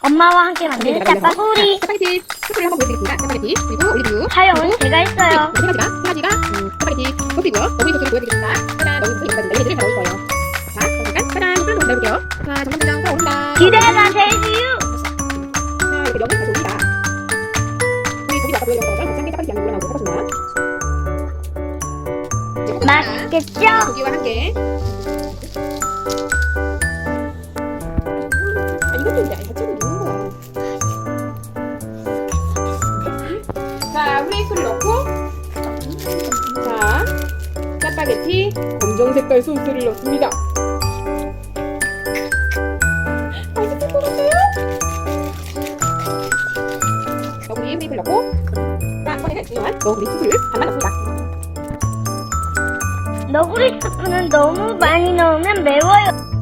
엄마와 함께 만드는 짜파구리. 짜파게티 소스를 한번 보여드리겠습니다. 짜파게티 그리고 올리브유 사용은 제가 했어요. 네, 세 가지가 세 가지가 음, 짜파게티 소스이고요. 너구리 소스를 보여드리겠습니다. 짜잔 너구리 소스 여기까지 얘네들을 다 넣을 거예요. 자, 잠깐 짜잔 한번 기다려볼게요. 자, 정말 더 오른다. 기대가 되지요. 자, 이렇게 면을 다시 올립니다. 우리 고기 아까 보여드린 것처럼 곱창게 짜파게티 양이 올라나오고 섞어줍니다. 맛있겠죠? 고기와 함께. 아, 이것도 이제 같이 자, 후레이크를 넣고. 자, 짜파게티 검정 색깔 소스를 넣습니다. 맛있을 것 같아요? 너구리 후레이크를 넣고. 자, 이번에는 중요한 너구리 수프를 반만 넣습니다. 너구리 스프는 너무 많이 넣으면 매워요.